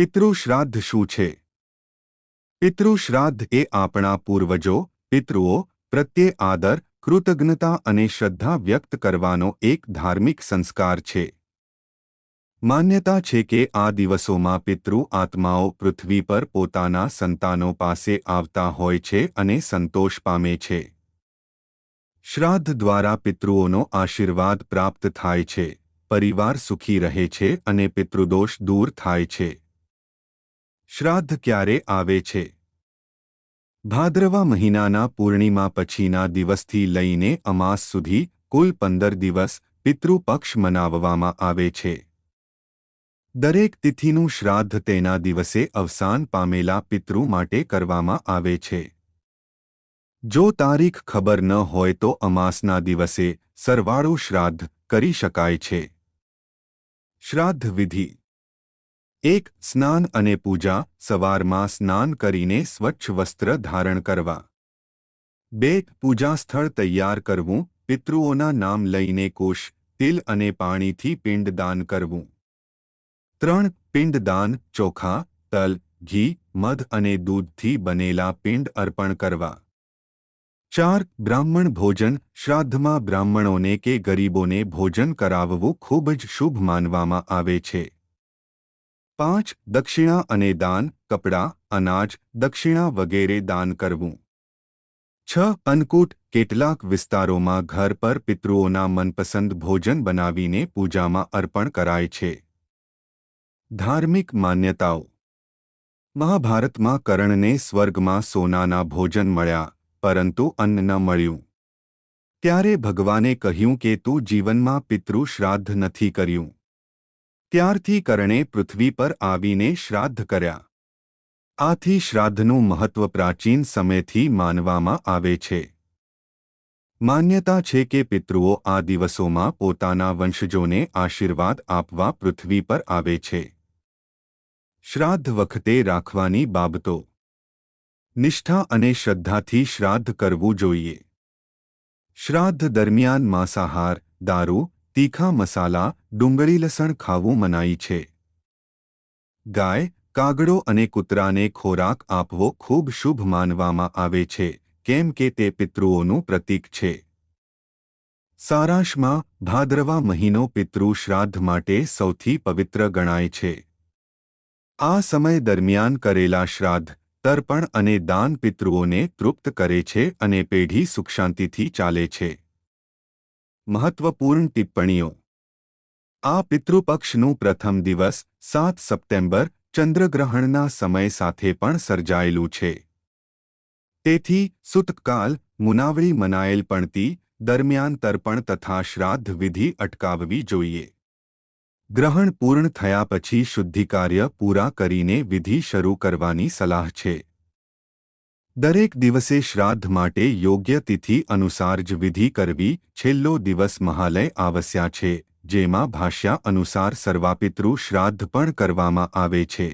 પિતૃશ્રાદ્ધ શું છે? પિતૃશ્રાદ્ધ એ આપણા પૂર્વજો, પિતૃઓ, પ્રત્યે આદર, કૃતજ્ઞતા અને શ્રદ્ધા વ્યક્ત કરવાનો એક ધાર્મિક સંસ્કાર છે. માન્યતા છે કે આ દિવસોમાં પિતૃ આત્માઓ પૃથ્વી પર પોતાના સંતાનો પાસે આવતા હોય છે અને સંતોષ પામે છે. શ્રાદ્ધ દ્વારા પિતૃઓનો આશીર્વાદ પ્રાપ્ત થાય છે, પરિવાર સુખી રહે છે અને પિતૃદોષ દૂર થાય છે. શ્રાદ્ધ ક્યારે આવે છે? ભાદ્રવા મહિનાના પૂર્ણિમા પછીના દિવસથી લઈને અમાસ સુધી કુલ પંદર દિવસ પિતૃપક્ષ મનાવવામાં આવે છે. દરેક તિથિનું શ્રાદ્ધ તેના દિવસે અવસાન પામેલા પિતૃ માટે કરવામાં આવે છે. જો તારીખ ખબર ન હોય તો અમાસના દિવસે સરવાળું શ્રાદ્ધ કરી શકાય છે. શ્રાદ્ધ વિધિ એક સ્નાન અને પૂજા, સવારમાં સ્નાન કરીને સ્વચ્છ વસ્ત્ર ધારણ કરવા. બે પૂજા સ્થળ તૈયાર કરવું, પિતૃઓના નામ લઈને કોષ, તિલ અને પાણીથી પિંડદાન કરવું. ત્રણ પિંડદાન ચોખા, તલ, ઘી, મધ અને દૂધથી બનેલા પિંડ અર્પણ કરવા. ચાર બ્રાહ્મણ ભોજન, શ્રાદ્ધમાં બ્રાહ્મણોને કે ગરીબોને ભોજન કરાવવું ખૂબ જ શુભ માનવામાં આવે છે. પાંચ દક્ષિણા અને દાન, કપડાં, અનાજ, દક્ષિણા વગેરે દાન કરવું. છ અન્નકૂટ, કેટલાક વિસ્તારોમાં ઘર પર પિતૃઓના મનપસંદ ભોજન બનાવીને પૂજામાં અર્પણ કરાય છે. ધાર્મિક માન્યતાઓ. મહાભારતમાં કરણને સ્વર્ગમાં સોનાના ભોજન મળ્યા, પરંતુ અન્ન ન મળ્યું. ત્યારે ભગવાને કહ્યું કે તું જીવનમાં પિતૃ શ્રાદ્ધ નથી કર્યું. ત્યારથી કરણે પૃથ્વી પર આવીને શ્રાદ્ધ કર્યા. આથી શ્રાદ્ધનું મહત્વ પ્રાચીન સમયથી માનવામાં આવે છે. માન્યતા છે કે પિતૃઓ આ દિવસોમાં પોતાના વંશજોને આશીર્વાદ આપવા પૃથ્વી પર આવે છે. શ્રાદ્ધ વખતે રાખવાની બાબતો. નિષ્ઠા અને શ્રદ્ધાથી શ્રાદ્ધ કરવું જોઈએ. શ્રાદ્ધ દરમિયાન માંસાહાર, દારૂ તીખા મસાલા, ડુંગળી લસણ ખાવું મનાઈ છે. ગાય, કાગડો અને કૂતરાને ખોરાક આપવો ખૂબ શુભ માનવામાં આવે છે, કેમ કે તે પિતૃઓનું પ્રતીક છે. સારાંશમાં, ભાદ્રવા મહિનો પિતૃ શ્રાદ્ધ માટે સૌથી પવિત્ર ગણાય છે. આ સમય દરમિયાન કરેલા શ્રાદ્ધ, તર્પણ અને દાન પિતૃઓને તૃપ્ત કરે છે અને પેઢી સુખશાંતિથી ચાલે છે. મહત્વપૂર્ણ ટિપ્પણીઓ. આ પિતૃપક્ષનું પ્રથમ દિવસ, સાત સપ્ટેમ્બર, ચંદ્રગ્રહણના સમય સાથે પણ સર્જાયેલું છે. તેથી, સુતકાલ, મુનાવળી મનાયેલ પણતી, દરમિયાન તર્પણ તથા શ્રાદ્ધ વિધિ અટકાવવી જોઈએ. ગ્રહણ પૂર્ણ થયા પછી શુદ્ધિકાર્ય પૂરા કરીને વિધિ શરૂ કરવાની સલાહ છે. દરેક દિવસે શ્રાદ્ધ માટે યોગ્ય તિથિ અનુસાર જ વિધિ કરવી છેલ્લો દિવસ મહાલય આવશ્યા છે, જેમાં ભાષ્યા અનુસાર સર્વાપિતૃ શ્રાદ્ધ પણ કરવામાં આવે છે.